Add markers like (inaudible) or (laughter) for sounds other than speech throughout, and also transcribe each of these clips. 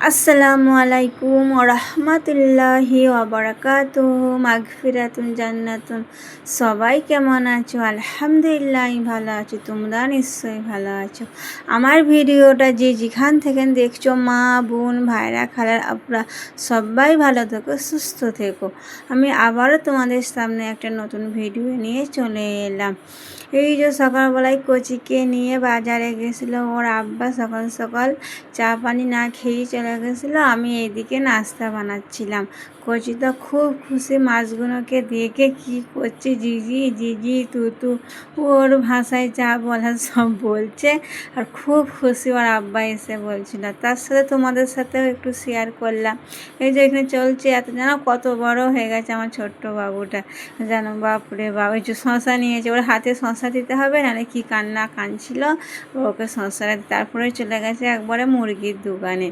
আসসালামু আলাইকুম রহমতুল্লাহি ওবরাকাত মাগফিরাতুন জান্নাতুন। সবাই কেমন আছো? আলহামদুলিল্লাহ ভালো আছো। তোমরা নিশ্চয়ই ভালো আছো। আমার ভিডিওটা যে যেখান থেকে দেখছ, মা, বোন, ভাইরা, খালার আপনারা সবাই ভালো থেকো, সুস্থ থেকো। আমি আবারও তোমাদের সামনে একটা নতুন ভিডিও নিয়ে চলে এলাম। এই যে সকালবেলায় কচিকে নিয়ে বাজারে গেছিল, ওর আব্বা সকাল সকাল চা পানি না খেয়েই চলে গেছিল, আমি এইদিকে নাস্তা বানাচ্ছিলাম। কচি তো খুব খুশি, মাছগুলোকে দেখে কি করছে, জিজি জিজি, তুতু, ওর ভাষায় যা বলার সব বলছে। আর খুব খুশি ওর আব্বা এসে বলছিল, তার সাথে তোমাদের সাথেও একটু শেয়ার করলাম। এই যে এখানে চলছে, এত যেন কত বড় হয়ে গেছে আমার ছোট্ট বাবুটা। জানো বাপরে বাবু একটু শশা নিয়েছে, ওর হাতে শশা দিতে হবে, নাহলে কি কান্না কানছিল? ওকে শশা তারপরে চলে গেছে একবারে মুরগির দোকানে।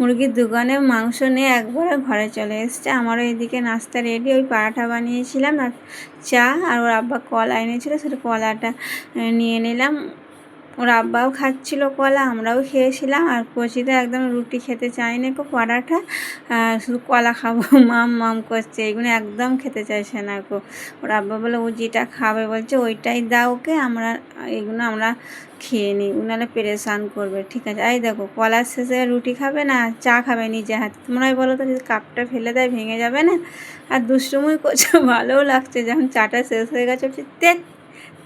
মুরগির দোকানে মাংস নিয়ে একবারে ঘরে চলে এসছে। আমারও এদিকে নাস্তা রেডি ওই পারাঠা বানিয়েছিলাম আর চা আর ওর আব্বা কলা এনেছিলো, সেটা কলাটা নিয়ে নিলাম। ওর আব্বাও খাচ্ছিল কলা, আমরাও খেয়েছিলাম আর কচিতে একদম রুটি খেতে চায়নি কো পরাঠা শুধু কলা খাব। (laughs) মাম মাম করছে, এগুলো একদম খেতে চাইছে না কো। ওর আব্বা বলে, ও যেটা খাবে, বলছে, ওইটাই দাও ওকে, আমরা এগুলো আমরা খেয়ে নিই উনালে পেরেশান করবে। ঠিক আছে, এই দেখো, কলার শেষে রুটি খাবে না, চা খাবে নিজে হাতে। তোমরা বলো তো, যদি কাপটা ফেলে দেয়, ভেঙে যাবে না? আর দুষ্টুমুই করছে, ভালোও লাগছে, যখন চাটা শেষ হয়ে গেছে দেখ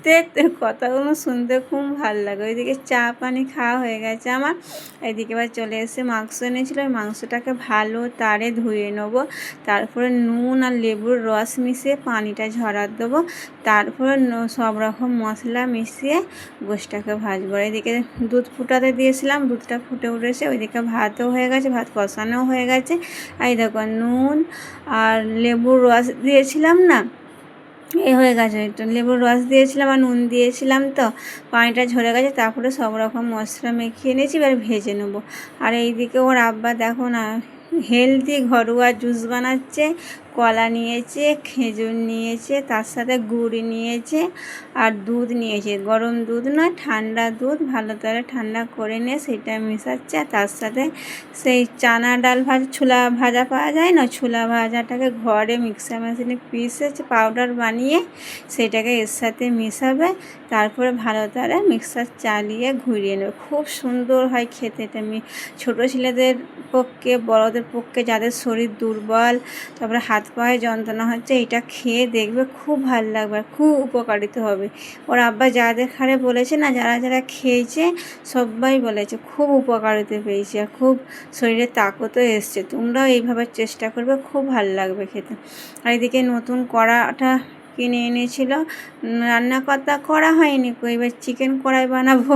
দেখতে, কথাগুলো শুনতে খুব ভালো লাগে। ওইদিকে চা পানি খাওয়া হয়ে গেছে আমার। এদিকে এবার চলে এসে মাংস এনেছিলো। ওই মাংসটাকে ভালো তারে ধুয়ে নেব। তারপরে নুন আর লেবুর রস মিশিয়ে পানিটা ঝরার দেবো। তারপরে সব রকম মশলা মিশিয়ে গোষ্ঠটাকে ভাজবো। এদিকে দুধ ফুটাতে দিয়েছিলাম। দুধটা ফুটে উঠেছে। ওইদিকে ভাতও হয়ে গেছে, ভাত কষানোও হয়ে গেছে। এই দেখো নুন আর লেবুর রস দিয়েছিলাম না এ হয়ে গেছে। একটু লেবুর রস দিয়েছিলাম আর নুন দিয়েছিলাম তো। পানিটা ঝরে গেছে, তারপরে সব রকম মশলা মেখিয়ে নিয়েছি এবার ভেজে নেব। আর এইদিকে ওর আব্বা দেখো না হেলদি ঘরোয়া জুস বানাচ্ছে। কলা নিয়েছে, খেজুর নিয়েছে, তার সাথে গুড় নিয়েছে আর দুধ নিয়েছে। গরম দুধ নয়, ঠান্ডা দুধ, ভালো করে ঠান্ডা করে নিয়ে সেটা মেশাচ্ছে তার সাথে সেই চানা ডাল ভাজা, ছোলা ভাজা পাওয়া যায় না? ছোলা ভাজাটাকে ঘরে মিক্সার মেশিনে পিসে পাউডার বানিয়ে সেটাকে এর সাথে মেশাবে, তারপরে ভালো করে মিক্সার চালিয়ে ঘুরিয়ে নেবে। খুব সুন্দর হয় খেতে। এটা ছোটো ছেলেদের পক্ষে, বড়দের পক্ষে যাদের শরীর দুর্বল, তারপরে হাত পায়ে যন্ত্রণা হচ্ছে এটা খেয়ে দেখবে খুব ভালো লাগবে আর খুব উপকারিত হবে। ওর আব্বা যাদের খারে বলেছে না, যারা যারা খেয়েছে, সবাই বলেছে, খুব উপকারিতা পেয়েছে আর খুব শরীরে তাকতও এসছে। তোমরাও এইভাবে চেষ্টা করবে, খুব ভালো লাগবে খেতে। আর এদিকে নতুন কড়াটা কিনে এনেছিল। রান্না করা হয়নি এবার চিকেন কড়াই বানাবো।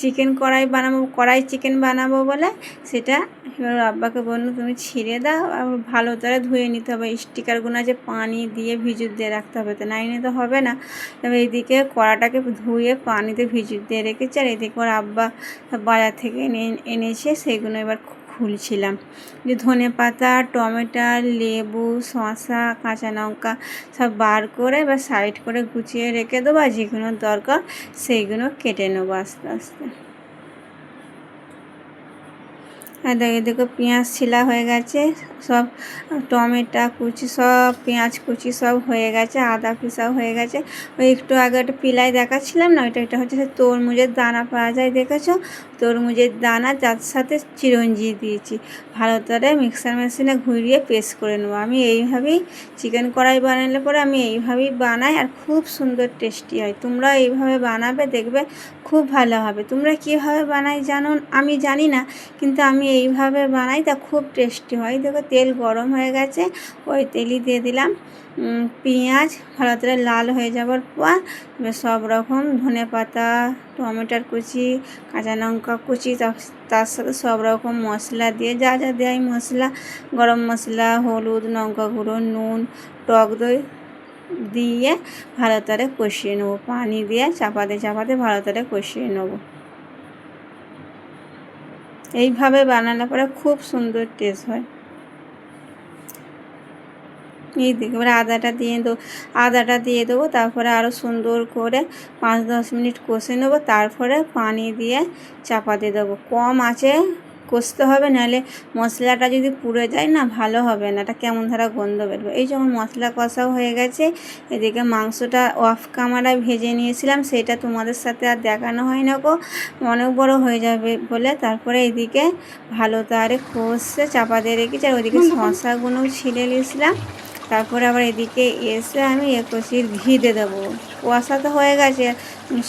চিকেন কড়াই বানাবো, কড়াই চিকেন বানাবো বলে সেটা এবার আব্বাকে বলল তুমি ছিঁড়ে দাও আর ভালো করে ধুয়ে নিতে হবে। স্টিকারগুলো আছে পানি দিয়ে ভিজুর দিয়ে রাখতে হবে তো নাই তো হবে না। তবে এইদিকে কড়াটাকে ধুয়ে পানিতে ভিজুর দিয়ে রেখেছে আর এদিকে ওর আব্বা বাজার থেকে এনে এনেছে সেইগুলো এবার খুলছিলাম। যে ধনে পাতা, টমেটো, লেবু, শসা, কাঁচা লঙ্কা সব বার করে এবার সাইড করে গুছিয়ে রেখে দেবো আর যেগুলো দরকার সেইগুলো কেটে নেব আস্তে আস্তে। আর দেখে দেখো পেঁয়াজ ছিলা হয়ে গেছে, সব টমেটো কুচি, সব পেঁয়াজ কুচি সব হয়ে গেছে, আদা পিসাও হয়ে গেছে। ওই একটু আগে একটা পিলাই দেখাচ্ছিলাম না, ওইটা, এটা হচ্ছে তরমুজের দানা পাওয়া যায়, দেখেছ? তরমুজের দানা, যার সাথে চিরঞ্জি দিয়েছি। ভালো করে মিক্সার মেশিনে ঘুরিয়ে পেস্ট করে নেব। আমি এইভাবেই চিকেন কড়াই বানালে পরে আমি এইভাবেই বানাই, আর খুব সুন্দর টেস্টি হয়। তোমরা এইভাবে বানাবে, দেখবে খুব ভালো হবে। তোমরা কীভাবে বানাই জানো? আমি জানি না, কিন্তু আমি এইভাবে বানাই তা খুব টেস্টি হয়। দেখো, তেল গরম হয়ে গেছে, ওই তেলই দিয়ে দিলাম। পেঁয়াজ, ভালো করে লাল হয়ে যাওয়ার পর সব রকম ধনে পাতা, টমেটোর কুচি, কাঁচা লঙ্কা কুচি তার সাথে সব রকম মশলা দিয়ে, যা যা দেয় মশলা, গরম মশলা, হলুদ, লঙ্কা গুঁড়ো, নুন, টক দই দিয়ে ভালো করে কষিয়ে নেব। পানি দিয়ে চাপাতে চাপাতে ভালো করে কষিয়ে নেব। এইভাবে বানানোর পরে খুব সুন্দর টেস্ট হয়। এই দিকে এবার আদাটা দিয়ে দেবো আদাটা দিয়ে দেবো, তারপরে আরও সুন্দর করে পাঁচ দশ মিনিট কষে নেব, তারপরে পানি দিয়ে চাপা দিয়ে দেবো। কম আছে কষতে হবে নাহলে মশলাটা যদি পুড়ে যায় না ভালো হবে না। এটা কেমন ধারা গন্ধ বেরবে এই যখন মশলা কষাও হয়ে গেছে এদিকে মাংসটা অফ কামারা ভেজে নিয়েছিলাম সেটা তোমাদের সাথে আর দেখানো হয় না গো। অনেক বড় হয়ে যাবে বলে তারপরে এদিকে ভালো তারে কষে চাপা দিয়ে রেখেছি আর ওইদিকে শশাগুলো ছিলে নিয়েছিলাম। তারপরে আবার এদিকে এসে আমি একশির ঘি দিয়ে দেবো। কুয়াশা তো হয়ে গেছে,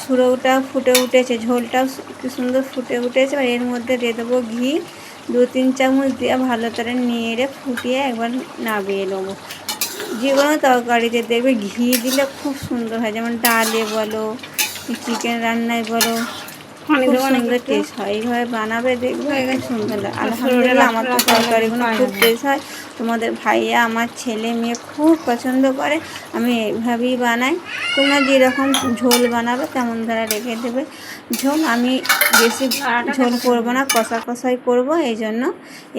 সুরোটা ফুটে উঠেছে, ঝোলটাও কি সুন্দর ফুটে উঠেছে। আর এর মধ্যে দিয়ে দেবো ঘি, দু তিন চামচ দিয়ে ভালো করে নেড়ে ফুটিয়ে একবার নামিয়ে নেব। যে কোনো তরকারিতে দেখবে ঘি দিলে খুব সুন্দর হয়, যেমন ডালে বলো, চিকেন রান্নায় বলো টেস্ট হয় এইভাবে বানাবে দেখবে একদম সুন্দর লাগে আলহামদুলিল্লাহ আমার তো তরকারিগুলো খুব টেস্ট হয়। তোমাদের ভাইয়া আমার ছেলে মেয়ে খুব পছন্দ করে। আমি এইভাবেই বানাই। তোমরা যেরকম ঝোল বানাবে তেমন তারা রেখে দেবে। ঝোল আমি বেশি ঝোল করব না কষা কষাই করব এই জন্য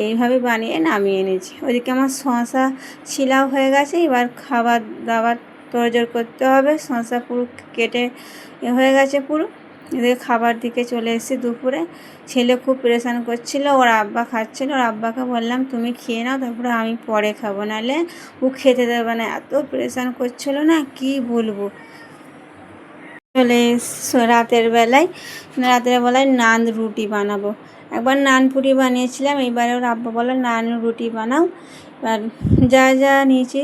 এইভাবে বানিয়ে নামিয়ে এনেছি ওইদিকে আমার শশা ছিলাও হয়ে গেছে এবার খাবার দাবার তোড়জোড় করতে হবে। শশা পুরো কেটে হয়ে গেছে পুরো। এদিকে খাবার দিকে চলে এসেছি দুপুরে। ছেলে খুব প্রেশান করছিল, ওর আব্বা খাচ্ছিল, ওর আব্বাকে বললাম, তুমি খেয়ে নাও, তারপরে আমি পরে খাব। নাহলে ও খেতে দেবে না, এত প্রেশান করছিল না, কি বলব? চলে রাতের বেলায় রাতের বেলায় নান রুটি বানাবো। একবার নান পুরি বানিয়েছিলাম এবারে ওর আব্বা বলল, নান রুটি বানাও। এবার যা যা নিয়েছি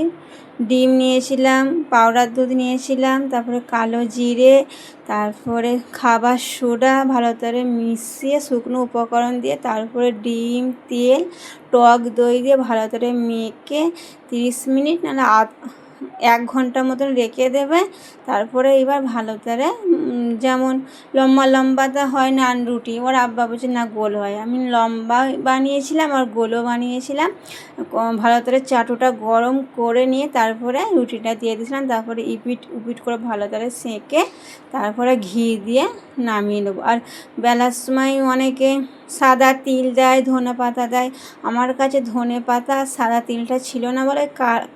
ডিম নিয়েছিলাম পাউডার দুধ নিয়েছিলাম, তারপরে কালো জিরে, তারপরে খাবার সোডা, ভালো করে মিশিয়ে শুকনো উপকরণ দিয়ে তারপরে ডিম, তেল, টক দই দিয়ে ভালো করে মেখে তিরিশ মিনিট নাহলে আধ এক ঘণ্টা মতন রেখে দেবে। তারপরে এবার ভালো করে যেমন লম্বা লম্বাতে হয় নান রুটি, ওর আব্বা বলছে, না, গোল হয়। আমি লম্বা বানিয়েছিলাম আর গোলও বানিয়েছিলাম। ভালো করে চাটুটা গরম করে নিয়ে তারপরে রুটিটা দিয়ে দিয়েছিলাম। তারপরে ইপিট উপিট করে ভালো করে সেঁকে তারপরে ঘি দিয়ে নামিয়ে নেব। আর বেলার সময় অনেকে সাদা তিল দেয়, ধনে পাতা দেয়। আমার কাছে ধনে পাতা আর সাদা তিলটা ছিল না বলে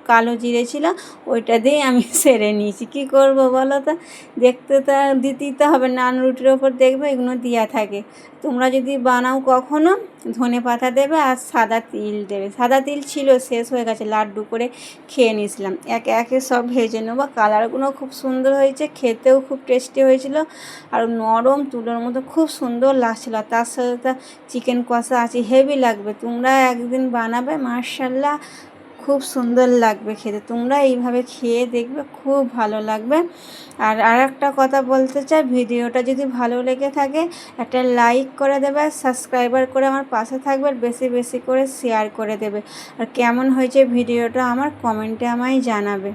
কালো জিরে ছিল, ওইটা দিয়েই আমি (laughs) সেরে নিয়েছি। কী করব বলো তো? দেখতে তো দিতেই তো হবে, নান রুটির ওপর দেখবে, এগুলো দেওয়া থাকে। তোমরা যদি বানাও কখনো, ধনে পাতা দেবে আর সাদা তিল দেবে। সাদা তিল ছিল, শেষ হয়ে গেছে, লাড্ডু করে খেয়ে নিয়েছিলাম। একে একে সব ভেজে নেব। কালারগুলো খুব সুন্দর হয়েছে, খেতেও খুব টেস্টি হয়েছিল। আর নরম তুলোর মতো খুব সুন্দর লাগছিল। তার সাথে চিকেন কষা আছে, হেভি লাগবে। তোমরা একদিন বানাবে মার্শাল্লাহ খুব সুন্দর লাগবে খেতে। তোমরা এইভাবে খেয়ে দেখবে, খুব ভালো লাগবে। আর আর একটা কথা বলতে চাই, ভিডিওটা যদি ভালো লেগে থাকে, একটা লাইক করে দেবে, সাবস্ক্রাইবার করে আমার পাশে থাকবে, আর বেশি বেশি করে শেয়ার করে দেবে। আর কেমন হয়েছে ভিডিওটা আমার কমেন্টে আমায় জানাবে।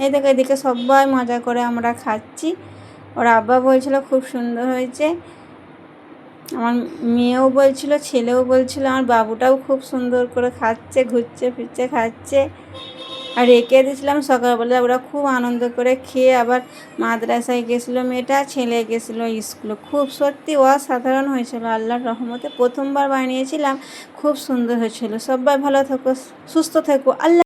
এই দেখো, এদিকে সবাই মজা করে আমরা খাচ্ছি। ওর আব্বা বলছিল খুব সুন্দর হয়েছে। আমার মেয়েও বলছিল, ছেলেও বলছিল, আমার বাবুটাও খুব সুন্দর করে খাচ্ছে, ঘুরছে, ফিরছে, খাচ্ছে। আর রেখে দিয়েছিলাম সকালবেলা, ওরা খুব আনন্দ করে খেয়ে আবার মাদ্রাসায় গেছিল মেয়েটা, ছেলে গেছিল স্কুলে। খুব সত্যি অসাধারণ হয়েছিল, আল্লাহর রহমতে প্রথমবার বানিয়েছিলাম, খুব সুন্দর হয়েছিল। সবাই ভালো থাকো, সুস্থ থেকো। আল্লাহ